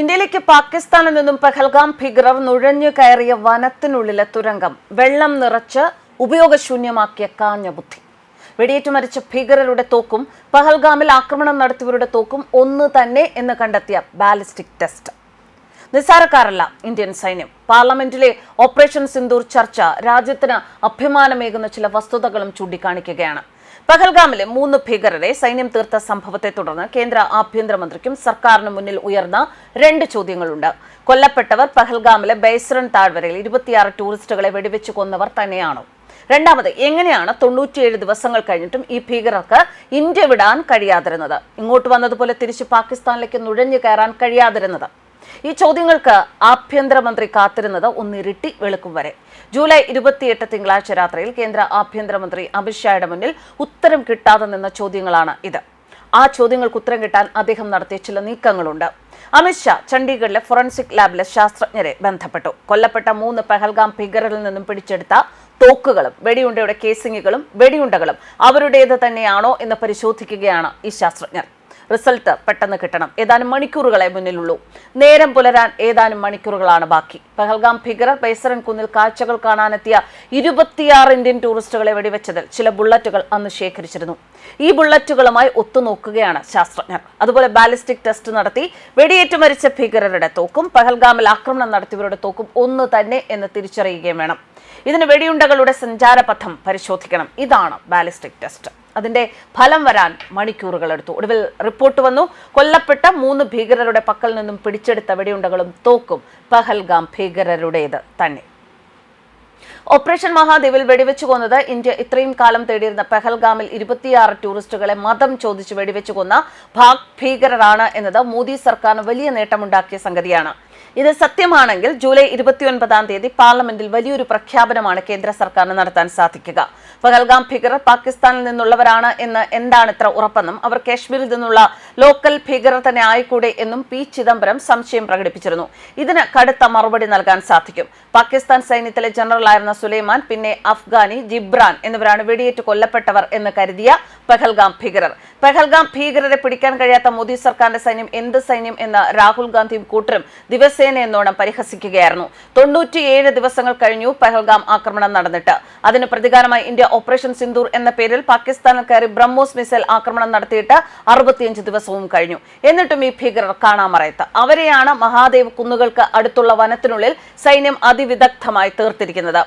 ഇന്ത്യയിലേക്ക് പാകിസ്ഥാനിൽ നിന്നും പഹൽഗാം ഭീകരർ നുഴഞ്ഞു കയറിയ വനത്തിനുള്ളിലെ തുരങ്കം വെള്ളം നിറച്ച് ഉപയോഗശൂന്യമാക്കിയ കാഞ്ഞ ബുദ്ധി. വെടിയേറ്റ് മരിച്ച ഭീകരരുടെ തോക്കും പഹൽഗാമിൽ ആക്രമണം നടത്തിയവരുടെ തോക്കും ഒന്ന് തന്നെ എന്ന് കണ്ടെത്തിയ ബാലിസ്റ്റിക് ടെസ്റ്റ്. നിസ്സാരക്കാരല്ല ഇന്ത്യൻ സൈന്യം. പാർലമെന്റിലെ ഓപ്പറേഷൻ സിന്ദൂർ ചർച്ച രാജ്യത്തിന് അഭിമാനമേകുന്ന ചില വസ്തുതകളും ചൂണ്ടിക്കാണിക്കുകയാണ്. പഹൽഗാമിലെ മൂന്ന് ഭീകരരെ സൈന്യം തീർത്ത സംഭവത്തെ തുടർന്ന് കേന്ദ്ര ആഭ്യന്തരമന്ത്രിക്കും സർക്കാരിന് മുന്നിൽ ഉയർന്ന രണ്ട് ചോദ്യങ്ങളുണ്ട്. കൊല്ലപ്പെട്ടവർ പഹൽഗാമിലെ ബൈസ്രൺ താഴ്വരയിൽ ഇരുപത്തിയാറ് ടൂറിസ്റ്റുകളെ വെടിവെച്ച് കൊന്നവർ തന്നെയാണോ? രണ്ടാമത് എങ്ങനെയാണ് തൊണ്ണൂറ്റിയേഴ് ദിവസങ്ങൾ കഴിഞ്ഞിട്ടും ഈ ഭീകരർക്ക് ഇന്ത്യ വിടാൻ കഴിയാതിരുന്നത്? ഇങ്ങോട്ട് വന്നതുപോലെ തിരിച്ച് പാകിസ്ഥാനിലേക്ക് നുഴഞ്ഞു കയറാൻ കഴിയാതിരുന്നത്? ഈ ചോദ്യങ്ങൾക്ക് ആഭ്യന്തരമന്ത്രി കാത്തിരുന്നത് ഒന്നിരുട്ടി വെളുക്കും വരെ. ജൂലൈ ഇരുപത്തിയെട്ട് തിങ്കളാഴ്ച രാത്രിയിൽ കേന്ദ്ര ആഭ്യന്തരമന്ത്രി അമിത്ഷായുടെ മുന്നിൽ ഉത്തരം കിട്ടാതെ നിന്ന ചോദ്യങ്ങളാണ് ഇത്. ആ ചോദ്യങ്ങൾക്ക് ഉത്തരം കിട്ടാൻ അദ്ദേഹം നടത്തിയ ചില നീക്കങ്ങളുണ്ട്. അമിത്ഷാ ചണ്ഡീഗഡിലെ ഫോറൻസിക് ലാബിലെ ശാസ്ത്രജ്ഞരെ ബന്ധപ്പെട്ടു. കൊല്ലപ്പെട്ട മൂന്ന് പെഹൽഗാം ഭീകരരിൽ നിന്നും പിടിച്ചെടുത്ത തോക്കുകളും വെടിയുണ്ടയുടെ കേസിങ്ങുകളും വെടിയുണ്ടകളും അവരുടേത് തന്നെയാണോ എന്ന് പരിശോധിക്കുകയാണ് ഈ ശാസ്ത്രജ്ഞർ. റിസൾട്ട് പെട്ടെന്ന് കിട്ടണം. ഏതാനും മണിക്കൂറുകളെ മുന്നിലുള്ളൂ. നേരം പുലരാൻ ഏതാനും മണിക്കൂറുകളാണ് ബാക്കി. പഹൽഗാം ഭീകരർ ബൈസറൻ കുന്നിൽ കാഴ്ചകൾ കാണാനെത്തിയ ഇരുപത്തിയാറ് ഇന്ത്യൻ ടൂറിസ്റ്റുകളെ വെടിവെച്ചതിൽ ചില ബുള്ളറ്റുകൾ അന്ന് ശേഖരിച്ചിരുന്നു. ഈ ബുള്ളറ്റുകളുമായി ഒത്തുനോക്കുകയാണ് ശാസ്ത്രജ്ഞർ. അതുപോലെ ബാലിസ്റ്റിക് ടെസ്റ്റ് നടത്തി വെടിയേറ്റ് മരിച്ച ഭീകരരുടെ തോക്കും പഹൽഗാമിൽ ആക്രമണം നടത്തിയവരുടെ തോക്കും ഒന്ന് തന്നെ എന്ന് തിരിച്ചറിയുകയും വേണം. ഇതിന് വെടിയുണ്ടകളുടെ സഞ്ചാരപഥം പരിശോധിക്കണം. ഇതാണ് ബാലിസ്റ്റിക് ടെസ്റ്റ്. അതിന്റെ ഫലം വരാൻ മണിക്കൂറുകൾ എടുത്തു ഒടുവിൽ റിപ്പോർട്ട് വന്നു കൊല്ലപ്പെട്ട മൂന്ന് ഭീകരരുടെ പക്കൽ നിന്നും പിടിച്ചെടുത്ത വെടിയുണ്ടകളും തോക്കും പഹൽഗാം ഭീകരരുടേത് തന്നെ. ഓപ്പറേഷൻ മഹാദേവിൽ വെടിവെച്ചു കൊന്നത് ഇന്ത്യ ഇത്രയും കാലം തേടിയിരുന്ന പെഹൽഗാമിൽ ഇരുപത്തിയാറ് ടൂറിസ്റ്റുകളെ മതം ചോദിച്ച് വെടിവെച്ചു കൊന്ന ഭാഗ് ഭീകരരാണ് എന്നത് മോദി സർക്കാരിന് വലിയ നേട്ടമുണ്ടാക്കിയ സംഗതിയാണ്. ഇത് സത്യമാണെങ്കിൽ ജൂലൈ ഇരുപത്തിയൊൻപതാം തീയതി പാർലമെന്റിൽ വലിയൊരു പ്രഖ്യാപനമാണ് കേന്ദ്ര സർക്കാരിന് നടത്താൻ സാധിക്കുക. പഹൽഗാം ഭീകരർ പാകിസ്ഥാനിൽ നിന്നുള്ളവരാണ് എന്ന് എന്താണ് ഇത്ര ഉറപ്പെന്നും അവർ കാശ്മീരിൽ നിന്നുള്ള ലോക്കൽ ഭീകരർ തന്നെ ആയിക്കൂടെ എന്നും പി ചിദംബരം സംശയം പ്രകടിപ്പിച്ചിരുന്നു. ഇതിന് കടുത്ത മറുപടി നൽകാൻ സാധിക്കും. പാകിസ്ഥാൻ സൈന്യത്തിലെ ജനറലായിരുന്ന സുലൈമാൻ പിന്നെ അഫ്ഗാനി ജിബ്രാൻ എന്നിവരാണ് വെടിയേറ്റ് കൊല്ലപ്പെട്ടവർ എന്ന് കരുതിയ പെഹൽഗാം ഭീകരർ. പെഹൽഗാം ഭീകരരെ പിടിക്കാൻ കഴിയാത്ത മോദി സർക്കാരിന്റെ സൈന്യം എന്ത് സൈന്യം എന്ന് രാഹുൽ ഗാന്ധിയും കൂട്ടരും ദിവസേന എന്നോണം പരിഹസിക്കുകയായിരുന്നു. തൊണ്ണൂറ്റിയേഴ് ദിവസങ്ങൾ കഴിഞ്ഞു പെഹൽഗാം ആക്രമണം നടന്നിട്ട്. അതിന് പ്രതികാരമായി ഇന്ത്യ ഓപ്പറേഷൻ സിന്ദൂർ എന്ന പേരിൽ പാകിസ്ഥാനിൽ കയറി ബ്രഹ്മോസ് മിസൈൽ ആക്രമണം നടത്തിയിട്ട് അറുപത്തിയഞ്ച് ദിവസവും കഴിഞ്ഞു. എന്നിട്ടും ഈ ഭീകരർ കാണാമറയത്ത്. അവരെയാണ് മഹാദേവ് കുന്നുകൾക്ക് അടുത്തുള്ള വനത്തിനുള്ളിൽ സൈന്യം അതിവിദഗ്ധമായി തീർത്തിരിക്കുന്നത്.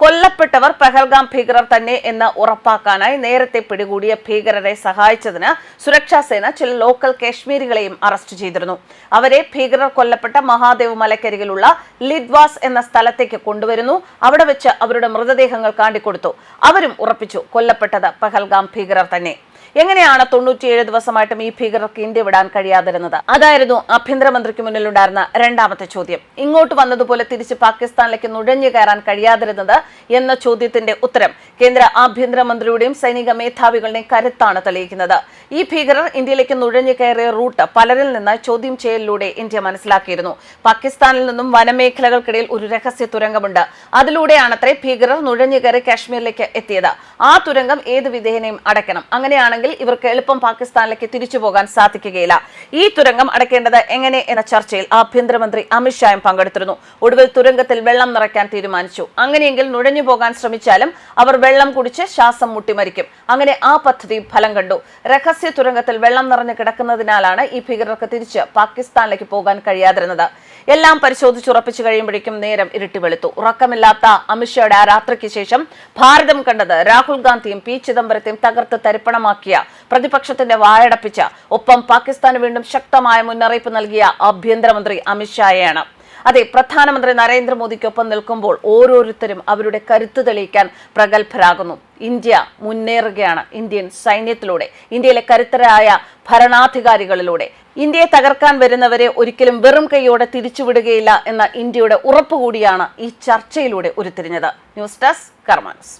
കൊല്ലപ്പെട്ടവർ പഹൽഗാം ഭീകരർ തന്നെ എന്ന് ഉറപ്പാക്കാനായി നേരത്തെ പിടികൂടിയ ഭീകരരെ സഹായിച്ചതിന് സുരക്ഷാ സേന ചില ലോക്കൽ കാശ്മീരികളെയും അറസ്റ്റ് ചെയ്തിരുന്നു. അവരെ ഭീകരർ കൊല്ലപ്പെട്ട മഹാദേവ് മലക്കരികിലുള്ള ലിദ്വാസ് എന്ന സ്ഥലത്തേക്ക് കൊണ്ടുവരുന്നു. അവിടെ വെച്ച് അവരുടെ മൃതദേഹങ്ങൾ കാണ്ടിക്കൊടുത്തു. അവരും ഉറപ്പിച്ചു കൊല്ലപ്പെട്ടത് പഹൽഗാം ഭീകരർ തന്നെ. എങ്ങനെയാണ് തൊണ്ണൂറ്റിയേഴ് ദിവസമായിട്ടും ഈ ഭീകരർക്ക് ഇന്ത്യ വിടാൻ കഴിയാതിരുന്നത്? അതായിരുന്നു ആഭ്യന്തരമന്ത്രിക്ക് മുന്നിലുണ്ടായിരുന്ന രണ്ടാമത്തെ ചോദ്യം. ഇങ്ങോട്ട് വന്നതുപോലെ തിരിച്ച് പാകിസ്ഥാനിലേക്ക് നുഴഞ്ഞു കയറാൻ കഴിയാതിരുന്നത് എന്ന ചോദ്യത്തിന്റെ ഉത്തരം കേന്ദ്ര ആഭ്യന്തരമന്ത്രിയുടെയും സൈനിക മേധാവികളുടെയും കരുത്താണ് തെളിയിക്കുന്നത്. ഈ ഭീകരർ ഇന്ത്യയിലേക്ക് നുഴഞ്ഞു കയറിയ റൂട്ട് പലരിൽ നിന്ന് ചോദ്യം ചെയ്യലിലൂടെ ഇന്ത്യ മനസ്സിലാക്കിയിരുന്നു. പാകിസ്ഥാനിൽ നിന്നും വനമേഖലകൾക്കിടയിൽ ഒരു രഹസ്യ തുരങ്കമുണ്ട്. അതിലൂടെയാണത്രേ ഭീകരർ നുഴഞ്ഞു കയറി കാശ്മീരിലേക്ക് എത്തിയത്. ആ തുരങ്കം ഏത് വിധേയനെയും അടയ്ക്കണം. അങ്ങനെയാണെങ്കിൽ ഇവർക്ക് എളുപ്പം പാകിസ്ഥാനിലേക്ക് തിരിച്ചു പോകാൻ സാധിക്കുകയില്ല. ഈ തുരങ്കം അടയ്ക്കേണ്ടത് എങ്ങനെ എന്ന ചർച്ചയിൽ ആഭ്യന്തരമന്ത്രി അമിത്ഷായും പങ്കെടുത്തിരുന്നു. ഒടുവിൽ തുരങ്കത്തിൽ വെള്ളം നിറയ്ക്കാൻ തീരുമാനിച്ചു. അങ്ങനെയെങ്കിൽ നുഴഞ്ഞു പോകാൻ ശ്രമിച്ചാലും അവർ വെള്ളം കുടിച്ച് ശ്വാസം മുട്ടിമരിക്കും. അങ്ങനെ ആ പദ്ധതി ഫലം കണ്ടു. രഹസ്യ തുരങ്കത്തിൽ വെള്ളം നിറഞ്ഞു കിടക്കുന്നതിനാലാണ് ഈ ഭീകരർക്ക് തിരിച്ച് പാകിസ്ഥാനിലേക്ക് പോകാൻ കഴിയാതിരുന്നത്. എല്ലാം പരിശോധിച്ചുറപ്പിച്ചു കഴിയുമ്പോഴേക്കും നേരം ഇരുട്ടി വെളുത്തു. ഉറക്കമില്ലാത്ത അമിത്ഷായുടെ ആ രാത്രിക്ക് ശേഷം ഭാരതം കണ്ടത് രാഹുൽ ഗാന്ധിയും പി ചിദംബരത്തെയും തകർത്ത് തരിപ്പണമാക്കിയ പ്രതിപക്ഷത്തിന്റെ വായടപ്പിച്ച ഒപ്പം പാകിസ്ഥാന് വീണ്ടും ശക്തമായ മുന്നറിയിപ്പ് നൽകിയ ആഭ്യന്തരമന്ത്രി അമിത്ഷായെയാണ്. അതെ പ്രധാനമന്ത്രി നരേന്ദ്രമോദിക്കൊപ്പം നിൽക്കുമ്പോൾ ഓരോരുത്തരും അവരുടെ കരുത്ത് തെളിയിക്കാൻ പ്രഗത്ഭരാകുന്നു. ഇന്ത്യ മുന്നേറുകയാണ് ഇന്ത്യൻ സൈന്യത്തിലൂടെ ഇന്ത്യയിലെ കരുത്തരായ ഭരണാധികാരികളിലൂടെ. ഇന്ത്യയെ തകർക്കാൻ വരുന്നവരെ ഒരിക്കലും വെറും കൈയോടെ തിരിച്ചുവിടുകയില്ല എന്ന ഇന്ത്യയുടെ ഉറപ്പുകൂടിയാണ് ഈ ചർച്ചയിലൂടെ ഉരുത്തിരിഞ്ഞത്. News desk കർമാനസ്.